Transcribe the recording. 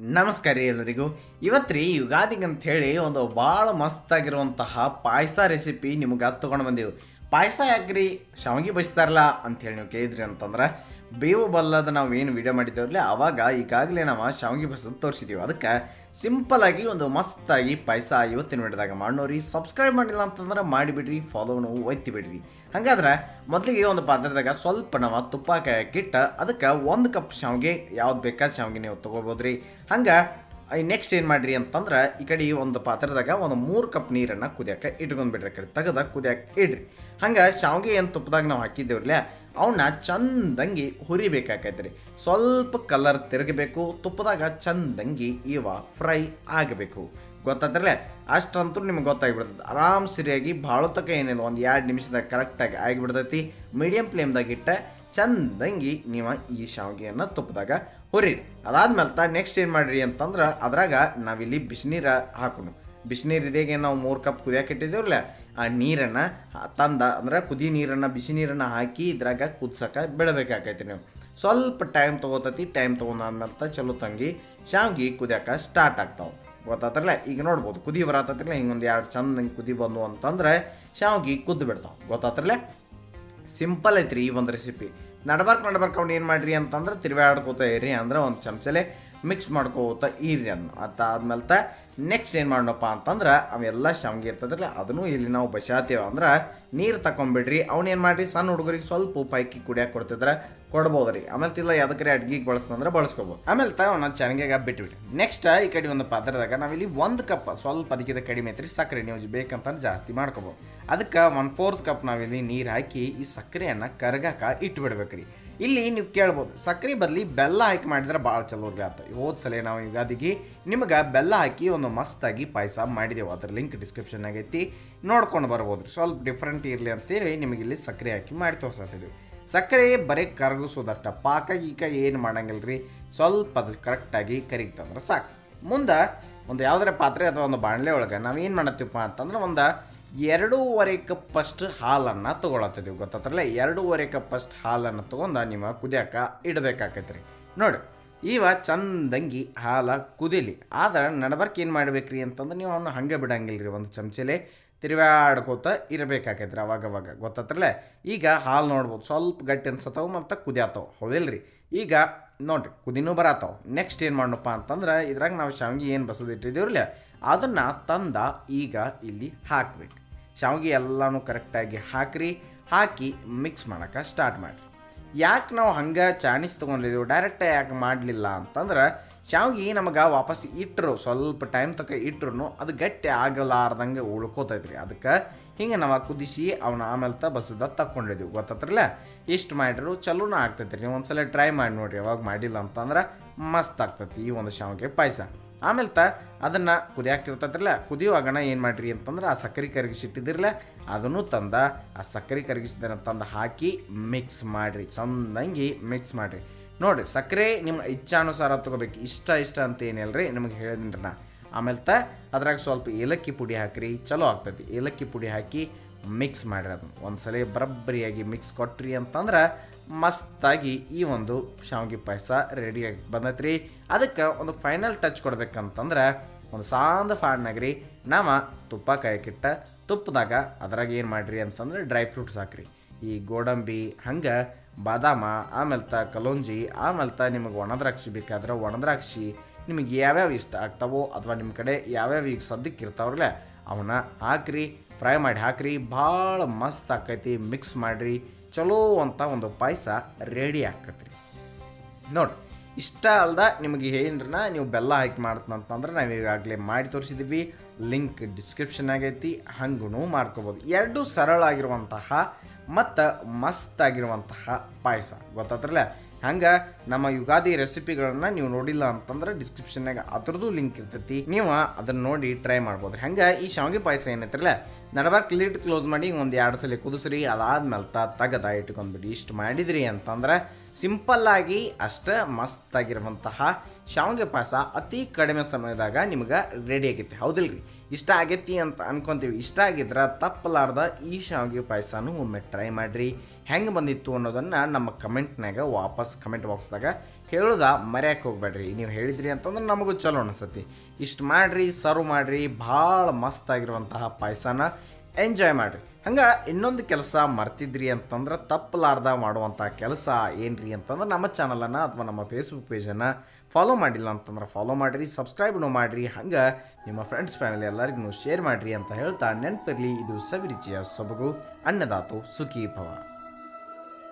ನಮಸ್ಕಾರ ರೀ ಎಲ್ಲರಿಗೂ. ಇವತ್ತು ರೀ ಯುಗಾದಿಗೆ ಅಂತ ಹೇಳಿ ಒಂದು ಭಾಳ ಮಸ್ತಾಗಿರುವಂತಹ ಪಾಯಸ ರೆಸಿಪಿ ನಿಮ್ಗೆ ತೊಗೊಂಡು ಬಂದೀವಿ. ಪಾಯಸ ಯಾಕ್ರಿ? ಶಾವಿಗೆ ಬಯಸ್ತಾರಲ್ಲ ಅಂಥೇಳಿ ನೀವು ಕೇಳಿದ್ರಿ ಅಂತಂದ್ರೆ ಬೇವು ಬಲ್ಲದ ನಾವು ಏನು ವಿಡಿಯೋ ಮಾಡಿದ್ದೇವಲ್ಲ ಅವಾಗ ಈಗಾಗಲೇ ನಾವು ಶಾವಿಗೆ ಬಸದು ತೋರಿಸಿದ್ದೀವಿ. ಅದಕ್ಕೆ ಸಿಂಪಲಾಗಿ ಒಂದು ಮಸ್ತಾಗಿ ಪಾಯಸ ಇವತ್ತಿನ ವಿಡಿಯೋದಾಗ ಮಾಡೋರಿ ಸಬ್ಸ್ಕ್ರೈಬ್ ಮಾಡಿಲ್ಲ ಅಂತಂದ್ರೆ ಮಾಡಿಬಿಡ್ರಿ ಫಾಲೋನು ಒತ್ತಿ ಬಿಡ್ರಿ ಹಂಗಾದ್ರೆ ಮೊದಲಿಗೆ ಒಂದು ಪಾತ್ರದಾಗ ಸ್ವಲ್ಪ ನಾವು ತುಪ್ಪ ಕಿಟ್ಟ ಅದಕ್ಕೆ ಒಂದು ಕಪ್ ಶಾವಿಗೆ, ಯಾವ್ದು ಬೇಕಾದ ಶಾವಿಗೆ ನೀವು ತೊಗೋಬೋದ್ರಿ. ಹಂಗೆ ನೆಕ್ಸ್ಟ್ ಏನು ಮಾಡಿರಿ ಅಂತಂದ್ರೆ ಈ ಕಡೆ ಒಂದು ಪಾತ್ರದಾಗ ಒಂದು ಮೂರು ಕಪ್ ನೀರನ್ನು ಕುದಿಯಕ್ಕೆ ಇಟ್ಕೊಂಡ್ಬಿಡ್ರಿ ಕಡೆ. ತೆಗೆದ ಕುದಿಯಕ್ಕೆ ಇಡ್ರಿ. ಹಂಗೆ ಶಾವಿಗೆ ಏನು ತುಪ್ಪದಾಗ ನಾವು ಹಾಕಿದ್ದೇವ್ರಲ್ಲ ಅವನ್ನ ಚಂದಂಗಿ ಹುರಿಬೇಕಾಕೈತೆ ರೀ ಸ್ವಲ್ಪ ಕಲರ್ ತಿರುಗಬೇಕು, ತುಪ್ಪದಾಗ ಚಂದಂಗಿ ಇವ ಫ್ರೈ ಆಗಬೇಕು. ಗೊತ್ತಾದ್ರಲ್ಲ? ಅಷ್ಟಂತೂ ನಿಮ್ಗೆ ಗೊತ್ತಾಗಿಬಿಡ್ತದೆ. ಆರಾಮ್ ಸರಿಯಾಗಿ ಭಾಳ ತಕ ಏನಿಲ್ಲ, ಒಂದು ಎರಡು ನಿಮಿಷದಾಗ ಕರೆಕ್ಟಾಗಿ ಆಗಿಬಿಡ್ತೈತಿ. ಮೀಡಿಯಮ್ ಫ್ಲೇಮ್ದಾಗ ಇಟ್ಟ ಚಂದಂಗಿ ನೀವು ಈ ಶಾವಿಗೆಯನ್ನು ತುಪ್ಪದಾಗ ಹುರಿ ಅದಾದ್ಮೇಲೆ ನೆಕ್ಸ್ಟ್ ಏನು ಮಾಡಿರಿ ಅಂತಂದ್ರೆ ಅದ್ರಾಗ ನಾವಿಲ್ಲಿ ಬಿಸಿನೀರ ಹಾಕೋಣ ಬಿಸಿನೀರು ಇದೆಗೆ ನಾವು ಮೂರು ಕಪ್ ಕುದಿಯಕ್ಕೆ ಇಟ್ಟಿದ್ದೇವಲ್ಲ ಆ ನೀರನ್ನು ತಂದ, ಅಂದ್ರೆ ಕುದಿ ನೀರನ್ನು, ಬಿಸಿ ನೀರನ್ನು ಹಾಕಿ ಇದ್ರಾಗ ಕುದ್ಸಕ್ಕೆ ಬಿಡಬೇಕಾಕೈತಿ ನೀವು. ಸ್ವಲ್ಪ ಟೈಮ್ ತೊಗೋತೈತಿ ಟೈಮ್ ತೊಗೊಂಡಂಥ ಚಲೋ ತಂಗಿ ಶಾವ್ಗಿ ಕುದಿಯಕ್ಕೆ ಸ್ಟಾರ್ಟ್ ಆಗ್ತಾವೆ. ಗೊತ್ತಾತ್ರಲ್ಲ? ಈಗ ನೋಡ್ಬೋದು, ಕುದಿ ಬರತ್ತಲ್ಲ ಹಿಂಗೊಂದು ಎರಡು ಚಂದ ಹಿಂಗೆ ಕುದಿ ಬಂದು ಅಂತಂದ್ರೆ ಶಾವ್ಗಿ ಕುದ್ದು ಬಿಡ್ತಾವೆ. ಗೊತ್ತಾತ್ರಲ್ಲ? ಸಿಂಪಲ್ ಐತ್ರಿ ಈ ಒಂದು ರೆಸಿಪಿ ನಡ್ಬಾರ್ಕ್ ನಡ್ಬಾರ್ಕ್ ಅವ್ನು ಏನು ಮಾಡಿರಿ ಅಂತಂದ್ರೆ ತಿರುಗಾಡ್ಕೋತ ಇರಿ, ಅಂದ್ರೆ ಒಂದು ಚಮಚಲೆ ಮಿಕ್ಸ್ ಮಾಡ್ಕೋತ ಇರ್ರಿ ಅದನ್ನು ಅದಾದ್ಮೇಲೆ ತ ನೆಕ್ಸ್ಟ್ ಏನು ಮಾಡೋಣಪ್ಪ ಅಂತಂದ್ರೆ ಅವೆಲ್ಲ ಶಾವಿಗೆ ಇರ್ತದ್ರಲ್ಲ, ಅದನ್ನು ಇಲ್ಲಿ ನಾವು ಬಸಾತೀವ ಅಂದ್ರೆ ನೀರು ತಗೊಂಬಿಡ್ರಿ ಅವನೇನು ಏನು ಮಾಡ್ರಿ, ಸಣ್ಣ ಹುಡುಗರಿಗೆ ಸ್ವಲ್ಪ ಉಪ್ಪು ಹಾಕಿ ಕುಡಿಯಕ್ಕೆ ಕೊಡ್ತಿದ್ರೆ ಕೊಡ್ಬೋದು ರೀ ಆಮೇಲೆ ತಿಲ್ಲ ಯಾವ್ದಕ್ಕೆ ಅಡ್ಗೆಗೆ ಬಳಸ್ತಂದ್ರೆ ಬಳಸ್ಕೋಬೋದು. ಆಮೇಲೆ ತ ಅವನ ಚೆನ್ನಾಗಿ ಬಿಟ್ಬಿಡ್ರಿ ನೆಕ್ಸ್ಟ್ ಈ ಕಡೆ ಒಂದು ಪಾತ್ರದಾಗ ನಾವಿಲ್ಲಿ ಒಂದು ಕಪ್ ಸ್ವಲ್ಪ ಅದಕ್ಕಿಂತ ಕಡಿಮೆ ಐತ್ರಿ ಸಕ್ಕರೆ ನೀವು ಬೇಕಂತಂದ್ರೆ ಜಾಸ್ತಿ ಮಾಡ್ಕೋಬೋದು. ಅದಕ್ಕೆ ಒನ್ ಫೋರ್ತ್ ಕಪ್ ನಾವಿಲ್ಲಿ ನೀರು ಹಾಕಿ ಈ ಸಕ್ಕರೆಯನ್ನು ಕರಗಾಕ ಇಟ್ಟು ಬಿಡ್ಬೇಕ್ರಿ ಇಲ್ಲಿ ನೀವು ಕೇಳ್ಬೋದು ಸಕ್ಕರೆ ಬದಲಿ ಬೆಲ್ಲ ಹಾಕಿ ಮಾಡಿದ್ರೆ ಭಾಳ ಚಲೋ ಆತ. ಹೋದ ಸಲ ನಾವು ಯುಗಾದಿಗೆ ನಿಮ್ಗೆ ಬೆಲ್ಲ ಹಾಕಿ ಒಂದು ಮಸ್ತಾಗಿ ಪಾಯಸ ಮಾಡಿದೆವು. ಅದ್ರ ಲಿಂಕ್ ಡಿಸ್ಕ್ರಿಪ್ಷನ್ ಆಗೈತಿ ನೋಡ್ಕೊಂಡು ಬರ್ಬೋದು. ಸ್ವಲ್ಪ ಡಿಫ್ರೆಂಟ್ ಇರಲಿ ಅಂತೇಳಿ ನಿಮಗೆ ಇಲ್ಲಿ ಸಕ್ಕರೆ ಹಾಕಿ ಮಾಡಿ ತೋರ್ಸತ್ತಿದ್ದೀವಿ ಸಕ್ಕರೆ ಬರೀ ಕರಗಿಸೋದಷ್ಟ ಪಾಕ ಈಗ ಏನು ಮಾಡಂಗಿಲ್ಲ ರೀ ಸ್ವಲ್ಪ ಅದು ಕರೆಕ್ಟಾಗಿ ಕರಿಗ್ತಂದ್ರೆ ಸಾಕು. ಮುಂದೆ ಒಂದು ಯಾವುದರ ಪಾತ್ರೆ ಅಥವಾ ಒಂದು ಬಾಣಲೆ ಒಳಗೆ ಏನು ಮಾಡತ್ತೀವಪ್ಪ ಅಂತಂದ್ರೆ, ಒಂದು ಎರಡೂವರೆ ಫಸ್ಟ್ ಹಾಲನ್ನು ತೊಗೊಳತ್ತಿದ್ದೀವಿ ಗೊತ್ತಾತ್ರಲ್ಲ? ಎರಡೂವರೆ ಕಪ್ಪಷ್ಟು ಹಾಲನ್ನು ತೊಗೊಂಡು ನಿಮ್ಮ ಕುದಿಯಾಕ ಇಡಬೇಕಾಕೈತೆ ರೀ ನೋಡಿ, ಇವ ಚಂದಂಗಿ ಹಾಲ ಕುದಿಲಿ. ಆದ್ರೆ ನಡಬರ್ಕ್ ಏನು ಮಾಡ್ಬೇಕ್ರಿ ಅಂತಂದ್ರೆ ನೀವು ಅವನ್ನ ಹಂಗೆ ಬಿಡಂಗಿಲ್ಲ ರೀ ಒಂದು ಚಮಚಲೆ ಇರಬೇಕಾಕೈತ್ರಿ ಅವಾಗ ಅವಾಗ ಗೊತ್ತಾತ್ರಲ್ಲ? ಈಗ ಹಾಲು ನೋಡ್ಬೋದು. ಸ್ವಲ್ಪ ಗಟ್ಟಿ ಅನ್ಸತ್ತವು ಮತ್ತು ಕುದಿಯತ್ತವು ಹೌದಿಲ್ರಿ? ಈಗ ನೋಡ್ರಿ, ಕುದಿನೂ ಬರತ್ತವ. ನೆಕ್ಸ್ಟ್ ಏನು ಮಾಡಪ್ಪ ಅಂತಂದ್ರೆ ಇದ್ರಾಗ ನಾವು ಶಾವಿಗೆ ಏನು ಬಸದಿಟ್ಟಿದ್ದೀವ್ರಲ್ಲ ಅದನ್ನು ತಂದ ಈಗ ಇಲ್ಲಿ ಹಾಕ್ಬೇಕು. ಶಾವಿಗೆ ಎಲ್ಲನೂ ಕರೆಕ್ಟಾಗಿ ಹಾಕ್ರಿ, ಹಾಕಿ ಮಿಕ್ಸ್ ಮಾಡೋಕೆ ಸ್ಟಾರ್ಟ್ ಮಾಡಿರಿ. ಯಾಕೆ ನಾವು ಹಂಗೆ ಚಾಣಿಸ್ ತೊಗೊಂಡಿದ್ದೆವು ಡೈರೆಕ್ಟಾಗಿ ಯಾಕೆ ಮಾಡಲಿಲ್ಲ ಅಂತಂದ್ರೆ ಶಾವಿಗೆ ನಮಗೆ ವಾಪಸ್ ಇಟ್ಟರು ಸ್ವಲ್ಪ ಟೈಮ್ ತಕ ಇಟ್ಟರು ಅದು ಗಟ್ಟಿ ಆಗಲಾರ್ದಂಗೆ ಉಳ್ಕೋತೈತ್ರಿ. ಅದಕ್ಕೆ ಹಿಂಗೆ ನಾವು ಕುದಿಸಿ ಅವನ ಆಮೇಲೆ ತ ಬಸದ ತಕ್ಕೊಂಡಿದ್ದೀವಿ ಗೊತ್ತತ್ರಲ್ಲ? ಇಷ್ಟು ಮಾಡಿರು ಚಲೋನ ರೀ ನೀವು ಒಂದ್ಸಲ ಟ್ರೈ ಮಾಡಿ ನೋಡ್ರಿ, ಯಾವಾಗ ಮಾಡಿಲ್ಲ ಅಂತಂದ್ರೆ ಮಸ್ತ್ ಆಗ್ತೈತಿ ಈ ಒಂದು ಶಾವಿಗೆ ಪಾಯಸ. ಆಮೇಲೆ ತ ಅದನ್ನು ಕುದಿಯೋ ಕುದಿಯುವಾಗಣ ಏನು ಮಾಡ್ರಿ ಅಂತಂದ್ರೆ ಆ ಸಕ್ಕರೆ ಕರಗಿಸಿಟ್ಟಿದ್ದಿರಲ್ಲ, ಅದನ್ನು ತಂದ, ಆ ಸಕ್ಕರೆ ಕರಗಿಸಿದನ್ನ ತಂದು ಹಾಕಿ ಮಿಕ್ಸ್ ಮಾಡಿರಿ, ಚಂದಂಗಿ ಮಿಕ್ಸ್ ಮಾಡಿರಿ. ನೋಡಿರಿ, ಸಕ್ಕರೆ ನಿಮ್ಮ ಇಚ್ಛಾನುಸಾರ ತೊಗೋಬೇಕು, ಇಷ್ಟ ಇಷ್ಟ ಅಂತ ಏನಿಲ್ಲ ರೀ ನಿಮಗೆ ಹೇಳಿದ್ರಿ ನಾ. ಆಮೇಲೆ ತ ಅದ್ರಾಗ ಸ್ವಲ್ಪ ಏಲಕ್ಕಿ ಪುಡಿ ಹಾಕಿರಿ, ಚಲೋ ಆಗ್ತೈತಿ ಏಲಕ್ಕಿ ಪುಡಿ ಹಾಕಿ ಮಿಕ್ಸ್ ಮಾಡಿರಿ ಅದನ್ನು. ಒಂದು ಸಲ ಬರಬ್ಬರಿಯಾಗಿ ಮಿಕ್ಸ್ ಕೊಟ್ಟ್ರಿ ಅಂತಂದ್ರೆ ಮಸ್ತಾಗಿ ಈ ಒಂದು ಶಾವಿಗೆ ಪಾಯಸ ರೆಡಿಯಾಗಿ ಬಂದೈತ್ರಿ. ಅದಕ್ಕೆ ಒಂದು ಫೈನಲ್ ಟಚ್ ಕೊಡ್ಬೇಕಂತಂದ್ರೆ ಒಂದು ಸಾಂದ ಫಾಡ್ನಾಗ್ರಿ. ನಾವು ತುಪ್ಪ ಕಾಯಕ್ಕಿಟ್ಟ ತುಪ್ಪದಾಗ ಅದ್ರಾಗ ಏನು ಮಾಡ್ರಿ ಅಂತಂದ್ರೆ ಡ್ರೈ ಫ್ರೂಟ್ಸ್ ಹಾಕ್ರಿ. ಈ ಗೋಡಂಬಿ, ಹಂಗೆ, ಬಾದಾಮ, ಆಮೇಲೆ ತ ಕಲೋಂಜಿ, ಆಮೇಲೆ ತ ನಿಮಗೆ ಒಣದ್ರಾಕ್ಷಿ ಬೇಕಾದ್ರೆ ಒಣದ್ರಾಕ್ಷಿ, ನಿಮಗೆ ಯಾವ್ಯಾವ ಇಷ್ಟ ಆಗ್ತಾವೋ ಅಥವಾ ನಿಮ್ಮ ಕಡೆ ಯಾವ್ಯಾವ ಈಗ ಸದ್ಯಕ್ಕೆ ಇರ್ತಾವ್ರಲ್ಲ ಅವನ್ನ ಹಾಕ್ರಿ ಫ್ರೈ ಮಾಡಿ ಹಾಕ್ರಿ. ಭಾಳ ಮಸ್ತ್ ಆಕೈತಿ ಮಿಕ್ಸ್ ಮಾಡಿರಿ. ಚಲೋ ಅಂತ ಒಂದು ಪಾಯಸ ರೆಡಿ ಆಕತ್ರಿ ನೋಡಿ, ಇಷ್ಟ ಅಲ್ದ ನಿಮಗೆ ಏನ್ರನ್ನ ನೀವು ಬೆಲ್ಲ ಹಾಕಿ ಮಾಡ್ತಂತಂದ್ರೆ ನಾವು ಈಗಾಗಲೇ ಮಾಡಿ ತೋರಿಸಿದ್ವಿ. ಲಿಂಕ್ ಡಿಸ್ಕ್ರಿಪ್ಷನ್ ಆಗೈತಿ ಹಂಗೂ ಮಾಡ್ಕೋಬೋದು. ಎರಡು ಸರಳ ಆಗಿರುವಂತಹ ಮತ್ತು ಮಸ್ತ್ ಆಗಿರುವಂತಹ ಪಾಯಸ. ಗೊತ್ತಾತ್ರಲ್ಲ? ಹಂಗೆ ನಮ್ಮ ಯುಗಾದಿ ರೆಸಿಪಿಗಳನ್ನು ನೀವು ನೋಡಿಲ್ಲ ಅಂತಂದ್ರೆ ಡಿಸ್ಕ್ರಿಪ್ಷನ್ನಾಗ ಅದ್ರದ್ದು ಲಿಂಕ್ ಇರ್ತೈತಿ. ನೀವು ಅದನ್ನು ನೋಡಿ ಟ್ರೈ ಮಾಡ್ಬೋದು. ಹಂಗೆ ಈ ಶಾವಿಗೆ ಪಾಯಸ ಏನೈತ್ರಲ್ಲ? ನಡಬಾರ್ಕ್ ಲಿಡ್ ಕ್ಲೋಸ್ ಮಾಡಿ ಒಂದು ಎರಡು ಸಲ ಕುದಿಸ್ರಿ ಅದಾದ್ಮೇಲೆ ತೆಗದ ಇಟ್ಕೊಂಡ್ಬಿಡಿ ಇಷ್ಟು ಮಾಡಿದ್ರಿ ಅಂತಂದ್ರೆ ಸಿಂಪಲ್ಲಾಗಿ ಅಷ್ಟೇ ಮಸ್ತಾಗಿರುವಂತಹ ಶಾವಿಗೆ ಪಾಯಸ ಅತಿ ಕಡಿಮೆ ಸಮಯದಾಗ ನಿಮ್ಗೆ ರೆಡಿ ಆಗೈತಿ. ಹೌದಿಲ್ರಿ? ಇಷ್ಟ ಆಗೈತಿ ಅಂತ ಅನ್ಕೊಂತೀವಿ. ಇಷ್ಟ ಆಗಿದ್ರೆ ತಪ್ಪಲಾರ್ದ ಈ ಶಾವಿಗೆ ಪಾಯಸನೂ ಒಮ್ಮೆ ಟ್ರೈ ಮಾಡಿರಿ. ಹೆಂಗೆ ಬಂದಿತ್ತು ಅನ್ನೋದನ್ನು ನಮ್ಮ ಕಮೆಂಟ್ನಾಗ ವಾಪಸ್ ಕಮೆಂಟ್ ಬಾಕ್ಸ್ದಾಗ ಹೇಳ್ದ ಮರ್ಯಾಕೆ ಹೋಗ್ಬೇಡ್ರಿ. ನೀವು ಹೇಳಿದ್ರಿ ಅಂತಂದ್ರೆ ನಮಗೂ ಚಲೋ ಅನಿಸ್ತತಿ. ಇಷ್ಟು ಮಾಡಿರಿ, ಸರ್ವ್ ಮಾಡಿರಿ, ಭಾಳ ಮಸ್ತಾಗಿರುವಂತಹ ಪಾಯಸನ ಎಂಜಾಯ್ ಮಾಡಿರಿ. ಹಂಗೆ ಇನ್ನೊಂದು ಕೆಲಸ ಮರ್ತಿದ್ರಿ ಅಂತಂದ್ರೆ ತಪ್ಪಲಾರ್ದ ಮಾಡುವಂಥ ಕೆಲಸ ಏನ್ರಿ ಅಂತಂದ್ರೆ ನಮ್ಮ ಚಾನಲನ್ನು ಅಥವಾ ನಮ್ಮ ಫೇಸ್ಬುಕ್ ಪೇಜನ್ನು ಫಾಲೋ ಮಾಡಿಲ್ಲ ಅಂತಂದ್ರೆ ಫಾಲೋ ಮಾಡಿರಿ ಸಬ್ಸ್ಕ್ರೈಬ್ನು ಮಾಡಿರಿ. ಹಂಗೆ ನಿಮ್ಮ ಫ್ರೆಂಡ್ಸ್ ಫ್ಯಾಮಿಲಿ ಎಲ್ಲರಿಗೂ ಶೇರ್ ಮಾಡಿರಿ ಅಂತ ಹೇಳ್ತಾ ನೆನಪಿರಲಿ. ಇದು ಸವಿರುಚಿಯ ಸೊಬಗು, ಅನ್ನದಾತು ಸುಖಿ ಭವ